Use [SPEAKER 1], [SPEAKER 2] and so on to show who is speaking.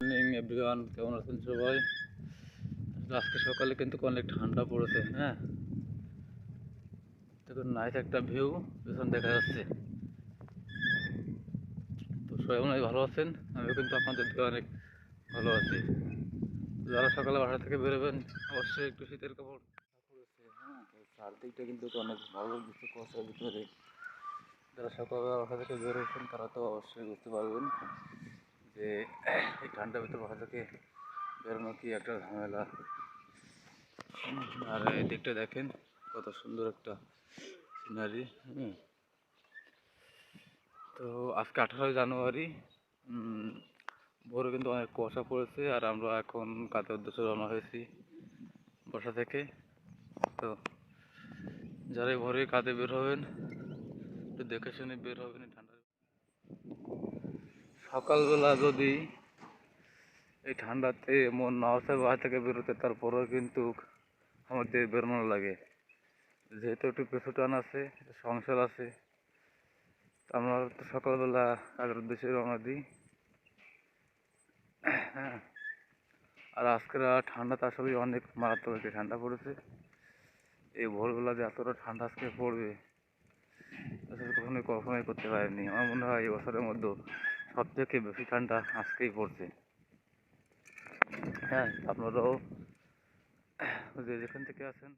[SPEAKER 1] Morning everyone কেমন আছেন সবাই? আজকে সকালে কিন্তু অনেক ঠান্ডা পড়েছে হ্যাঁ? দেখুন নাইস একটা ভিউ পেছন দেখা যাচ্ছে। তো সবাই মনে ভালো আছেন? আমিও কিন্তু আপনাদের দিকে অনেক ভালো আছি। যারা সকালে বাসা থেকে বেরোবেন, অবশ্যই একটু শীতের কাপড় হ্যাঁ? চারদিকটা কিন্তু অনেক ভালো লাগছে কুয়াশার ভিতরে। যারা সকালবেলা বাসা থেকে বেরোচ্ছেন, তারা তো অবশ্যই বুঝতে পারবেন। যে এই ঠান্ডার ভিতরে বাসা থেকে বেরোনো কি একটা ঝামেলা। আর এই দিকটা দেখেন, কত সুন্দর একটা সিনারি তো আজকে আঠারোই জানুয়ারি ভোরে কিন্তু অনেক কুয়াশা পড়েছে আর আমরা এখন কাজের উদ্দেশ্যে রওনা হয়েছি বাসা থেকে। তো যারা এই ভোরে কাজে বের হবেন, একটু দেখে শুনে বের হবেন ঠান্ডা সকালবেলা যদি এই ঠান্ডাতে মন না বাসা থেকে বেরোতে, তারপরেও কিন্তু আমাদের বেরোনো লাগে। যেহেতু একটু পেছু টান আছে সংসার আছে আমরা তো সকালবেলা কাজের উদ্দেশ্যে রওনা দিই। হ্যাঁ আর আজকের ঠান্ডাটা আসলে অনেক মারাত্মক একটা ঠান্ডা পড়েছে। এই ভোরবেলা যে এতটা ঠান্ডা আজকে পড়বে আসলে কখনোই কল্পনাই করতে পারিনি। আমার মনে হয় এই বছরের মধ্যে সব থেকে বেশি ঠান্ডা আজকেই পড়ছে। হ্যাঁ আপনারাও যে যেখান থেকে আছেন।